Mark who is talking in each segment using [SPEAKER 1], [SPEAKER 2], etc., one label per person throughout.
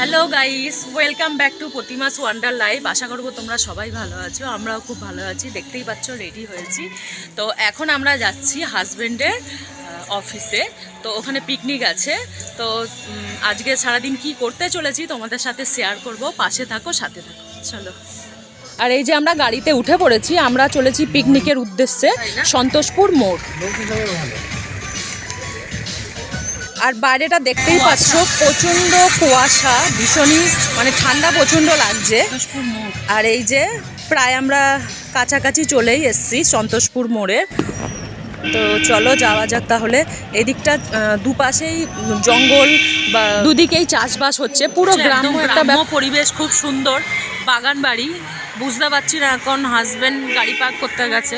[SPEAKER 1] Hello guys welcome back to Pratima's wonder life আশা করব তোমরা সবাই ভালো আছো আমরাও খুব ভালো আছি। দেখতেই পাচ্ছ রেডি হয়েছি। তো এখন আমরা যাচ্ছি হাজব্যান্ডের অফিসে তো ওখানে পিকনিক আছে। তো আজকে সারাদিন কি করতে চলেছি তোমাদের সাথে শেয়ার করব। পাশে থাকো সাথে থাকো। চলো। আর এই যে আমরা গাড়িতে উঠে পড়েছি আমরা চলেছি পিকনিকের উদ্দেশ্যে সন্তোষপুর মোড়। আর বাইরেটা দেখতেই পাচ্ছ প্রচণ্ড কুয়াশা ভীষণই মানে ঠান্ডা প্রচণ্ড লাগছে। আর এই যে প্রায় আমরা কাছাকাছি চলেই এসছি সন্তোষপুর মোড়ে। তো চলো যাওয়া যাক তাহলে। এদিকটা দুপাশেই জঙ্গল বা দুদিকেই চাষবাস হচ্ছে। পুরো গ্রাম একটা
[SPEAKER 2] পরিবেশ খুব সুন্দর। বাগান বাড়ি। বুঝতে পারছি না এখন হাজব্যান্ড গাড়ি পার্ক করতে গেছে।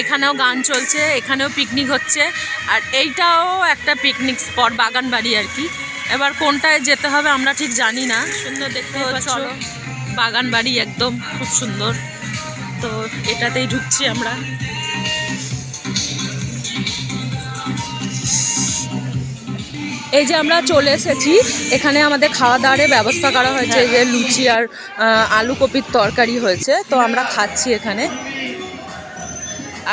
[SPEAKER 2] এখানেও গান চলছে এখানেও পিকনিক হচ্ছে। আর এইটাও একটা পিকনিক স্পট বাগান বাড়ি আর কি। এবার কোনটায় যেতে হবে আমরা ঠিক জানি না। সুন্দর দেখতে চলো। বাগান বাড়ি একদম খুব সুন্দর। তো এটাতেই ঢুকছি আমরা।
[SPEAKER 1] এই যে আমরা চলে এসেছি এখানে আমাদের খাওয়া দাওয়ার ব্যবস্থা করা হয়েছে যে লুচি আর আলু কপির তরকারি হয়েছে তো আমরা খাচ্ছি এখানে।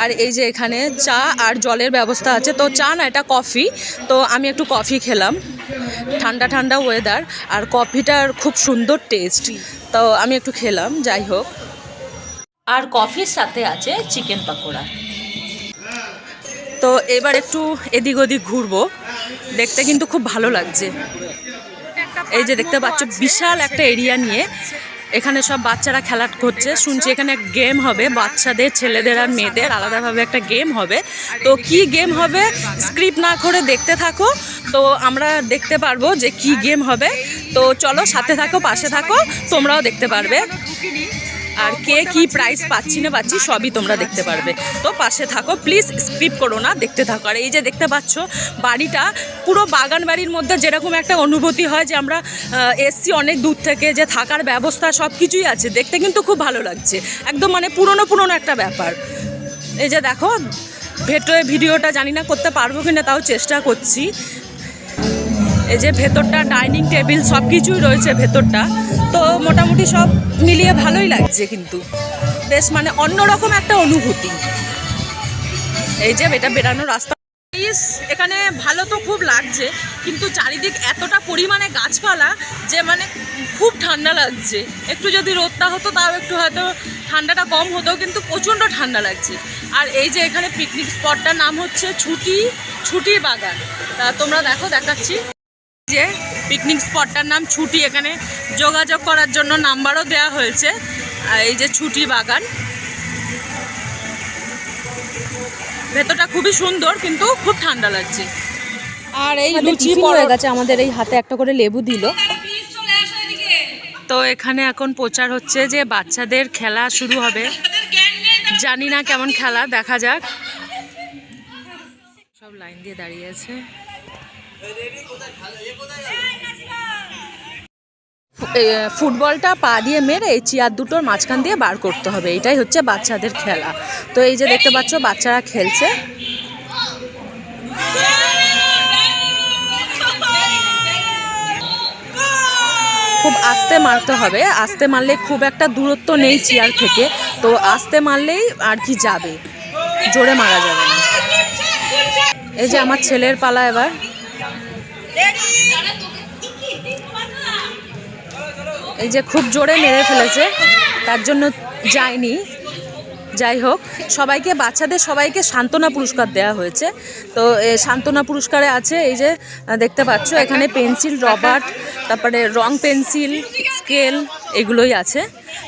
[SPEAKER 1] আর এই যে এখানে চা আর জলের ব্যবস্থা আছে তো চা না এটা কফি তো আমি একটু কফি খেলাম। ঠান্ডা ঠান্ডা ওয়েদার আর কফিটার খুব সুন্দর টেস্ট তো আমি একটু খেলাম যাই হোক। আর কফির সাথে আছে চিকেন পাকোড়া। তো এবার একটু এদিক ওদিক ঘুরবো। দেখতে কিন্তু খুব ভালো লাগছে। এই যে দেখতে পাচ্ছ, বিশাল একটা এরিয়া নিয়ে এখানে সব বাচ্চারা খেলা করছে। শুনছি এখানে গেম হবে, বাচ্চাদের, ছেলেদের আর মেয়েদের আলাদাভাবে একটা গেম হবে। তো কি গেম হবে স্ক্রিপ্ট না করে দেখতে থাকো। তো আমরা দেখতে পারব যে কি গেম হবে। তো চলো সাথে থাকো, পাশে থাকো, তোমরাও দেখতে পারবে। আর কে কি প্রাইস পাচ্ছি না পাচ্ছি সবই তোমরা দেখতে পারবে। তো পাশে থাকো প্লিজ স্কিপ করো না, দেখতে থাকো। আর এই যে দেখতে পাচ্ছ, বাড়িটা পুরো বাগান বাড়ির মধ্যে যেরকম একটা অনুভূতি হয় যে আমরা এসছি অনেক দূর থেকে, যে থাকার ব্যবস্থা সব কিছুই আছে। দেখতে কিন্তু খুব ভালো লাগছে। একদম মানে পুরনো পুরনো একটা ব্যাপার। এই যে দেখো ভেতরে ভিডিওটা জানি না করতে পারব কিনা, তাও চেষ্টা করছি। এই যে ভেতরটা, ডাইনিং টেবিল সব কিছুই রয়েছে ভেতরটা। তো মোটামুটি সব মিলিয়ে ভালোই লাগছে কিন্তু। বেশ মানে অন্যরকম একটা অনুভূতি। এই যে এটা বেরানোর রাস্তা। এখানে ভালো তো খুব লাগছে, কিন্তু চারিদিক এতটা পরিমাণে গাছপালা যে মানে খুব ঠান্ডা লাগছে। একটু যদি রোদটা হতো, তাও একটু হয়তো ঠান্ডাটা কম হতো, কিন্তু প্রচণ্ড ঠান্ডা লাগছে। আর এই যে এখানে পিকনিক স্পটটার নাম হচ্ছে ছুটি ছুটি বাগান। তা তোমরা দেখো, দেখাচ্ছি। যে পিকনিক স্পটটার নাম ছুটি এখানে যোগাযোগ করার জন্য নাম্বারও দেওয়া হয়েছে এই যে ছুটি বাগান। ভেতরটা খুবই সুন্দর কিন্তু খুব ঠান্ডা লাগছে। আর এই লুচি পড়ে গেছে আমাদের এই হাতে একটা করে লেবু দিল। তো এখানে এখন প্রচার হচ্ছে যে বাচ্চাদের খেলা শুরু হবে। জানি না কেমন খেলা দেখা যাক। সব লাইন দিয়ে দাঁড়িয়ে আছে। ফুটবলটা পা দিয়ে মেরে এই চেয়ার দুটোর মাঝখান দিয়ে বার করতে হবে। এটাই হচ্ছে বাচ্চাদের খেলা। তো এই যে দেখতে পাচ্ছ, বাচ্চারা খেলছে। খুব আস্তে মারতে হবে। আস্তে মারলে খুব একটা দূরত্ব নেই চেয়ার থেকে। তো আস্তে মারলেই আর কি যাবে। জোরে মারা যাবে না। এই যে আমার ছেলের পালা এবার। এই যে খুব জোরে মেরে ফেলেছে তার জন্য যায়নি। যাই হোক সবাইকে বাচ্চাদের সবাইকে সান্ত্বনা পুরস্কার দেওয়া হয়েছে। তো সান্ত্বনা পুরস্কারে আছে এই যে দেখতে পাচ্ছ এখানে পেন্সিল রবার্ট তারপরে রং পেন্সিল স্কেল এগুলোই আছে।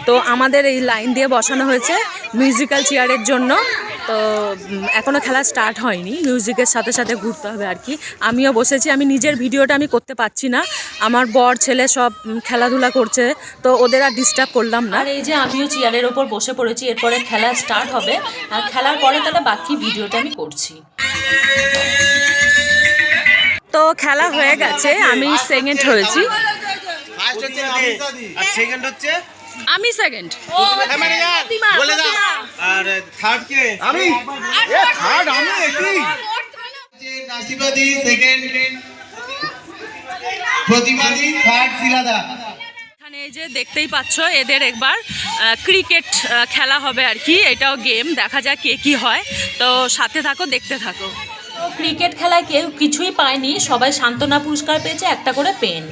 [SPEAKER 1] তো আমাদের এই লাইন দিয়ে বসানো হয়েছে মিউজিক্যাল চেয়ারের জন্য। তো এখনও খেলা স্টার্ট হয়নি। মিউজিকের সাথে সাথে ঘুরতে হবে আর কি। আমিও বসেছি আমি নিজের ভিডিওটা আমি করতে পারছি না। আমার বর ছেলে সব খেলাধুলা করছে তো ওদের আর ডিস্টার্ব করলাম না। আর এই যে আমিও চেয়ারের ওপর বসে পড়েছি এরপরে খেলা স্টার্ট হবে। আর খেলার পরে তাহলে বাকি ভিডিওটা আমি করছি। তো খেলা হয়ে গেছে আমি সেকেন্ড হয়েছি।
[SPEAKER 3] ফার্স্ট হচ্ছে আমি আর সেকেন্ড হচ্ছে?
[SPEAKER 1] আমি সেকেন্ড
[SPEAKER 3] হ্যাঁ, বলে দাও। আর থার্ড কে? আমি? থার্ড আমি একই নাসিবাদি সেকেন্ড প্রতিবাদী থার্ড শিলাদা।
[SPEAKER 1] এখানে এই যে দেখতেই পাচ্ছ এদের একবার ক্রিকেট খেলা হবে আর কি এটাও গেম দেখা যাক কে কি হয়। তো সাথে থাকো দেখতে থাকো। ক্রিকেট খেলায় কেউ কিছুই পায়নি সবাই সান্ত্বনা পুরস্কার পেয়েছে একটা করে পেন।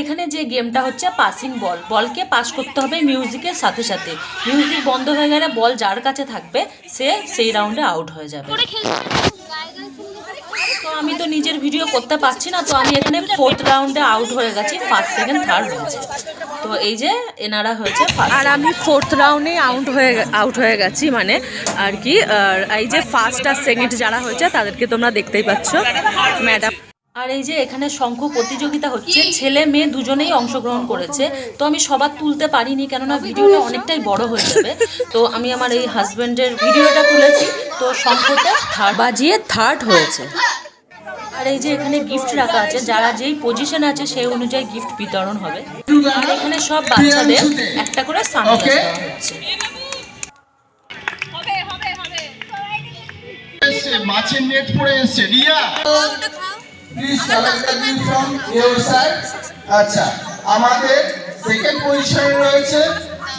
[SPEAKER 1] এখানে যে গেমটা হচ্ছে পাসিং বল বলকে পাস করতে হবে মিউজিকের সাথে সাথে। মিউজিক বন্ধ হয়ে গেলে বল যার কাছে থাকবে সে সেই রাউন্ডে আউট হয়ে যাবে। তো আমি তো নিজের ভিডিও করতে পারছি না তো আমি এখানে ফোর্থ রাউন্ডে আউট হয়ে গেছি ফার্স্ট সেকেন্ড থার্ড হয়েছে তো এই যে এনারা হয়েছে আর আমি ফোর্থ রাউন্ডে আউট হয়ে আউট হয়ে গেছি মানে আর কি আর এই যে ফার্স্ট আর সেকেন্ড যারা হয়েছে তাদেরকে তোমরা দেখতেই পাচ্ছ। ম্যাডাম আর এই যে এখানে শঙ্খ প্রতিযোগিতা হচ্ছে ছেলে মেয়ে দুজনেই অংশগ্রহণ করেছে। তো আমি সবার তুলতে পারিনি কেননা ভিডিওটা অনেকটাই বড় হয়ে যাবে। তো আমি আমার এই হাজব্যান্ডের ভিডিওটা তুলেছি। তো শঙ্খতে থার্ড বাজিয়ে থার্ড হয়েছে। আর এই যে এখানে গিফট রাখা আছে যারা যেই পজিশন আছে সেই অনুযায়ী গিফট বিতরণ হবে। আর এখানে সব বাচ্চাদের একটা করে সানগ্লাস দেওয়া হচ্ছে।
[SPEAKER 3] মাছের নেট পড়ে এসছে। Riya? Please the from your side আচ্ছা আমাদের সেকেন্ড পজিশনে রয়েছে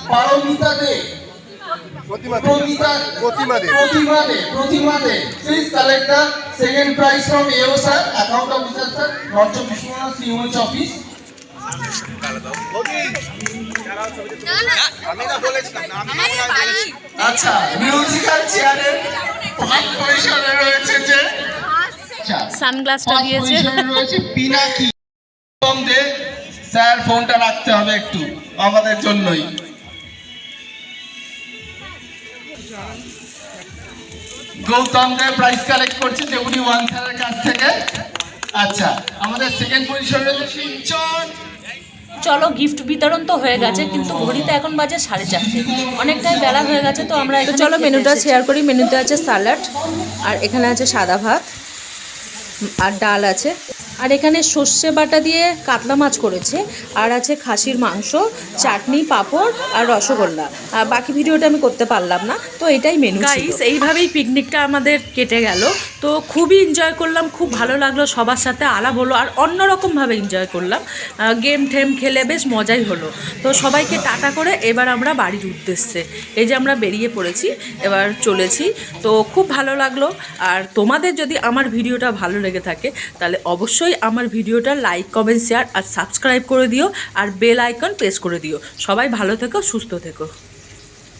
[SPEAKER 3] Paramita De. Pratima Pratima De. Pratima De. Pratima De please collect the second prize from your side account officer sir north Biswanath CMH office আচ্ছা musical চেয়ারের পজিশনে রয়েছে যে
[SPEAKER 1] সানগ্লাসটা
[SPEAKER 3] first
[SPEAKER 1] দিয়েছে।
[SPEAKER 3] রয়েছে পিনাকি। কম দে স্যার ফোনটা রাখতে হবে একটু আমাদের জন্যই। গৌতম দেব প্রাইজ কালেক্ট করছে ডেপুটি ওয়ান স্যারের কাছ থেকে। আচ্ছা আমাদের সেকেন্ড পজিশনে রয়েছে সিঞ্চন।
[SPEAKER 1] চলো গিফট বিতরণ তো হয়ে গেছে কিন্তু ঘড়িতে এখন বাজে সাড়ে চারটে। অনেকটাই বেলা হয়ে গেছে তো আমরা
[SPEAKER 2] চলো মেনুটা শেয়ার করি মেনুতে আছে স্যালাড আর এখানে আছে সাদা ভাত। আর ডাল আছে। আর এখানে সর্ষে বাটা দিয়ে কাতলা মাছ করেছে। আর আছে খাসির মাংস, চাটনি, পাঁপড় আর রসগোল্লা। আর বাকি ভিডিওটা আমি করতে পারলাম না, তো এটাই মেনু
[SPEAKER 1] গাইস এইভাবেই পিকনিকটা আমাদের কেটে গেল। তো খুবই এনজয় করলাম, খুব ভালো লাগল সবার সাথে আলাপ হলো আর অন্যরকমভাবে এনজয় করলাম। গেম ঠেম খেলে বেশ মজাই হলো। তো সবাইকে টাটা করে এবার আমরা বাড়ির উদ্দেশ্যে। এই যে আমরা বেরিয়ে পড়েছি, এবার চলেছি। তো খুব ভালো লাগল। আর তোমাদের যদি আমার ভিডিওটা ভালো লেগে থাকে, তাহলে অবশ্যই আমার ভিডিওটা লাইক কমেন্ট শেয়ার আর সাবস্ক্রাইব করে দিও। আর বেল আইকন প্রেস করে দিও। সবাই ভালো থেকো, সুস্থ থেকো।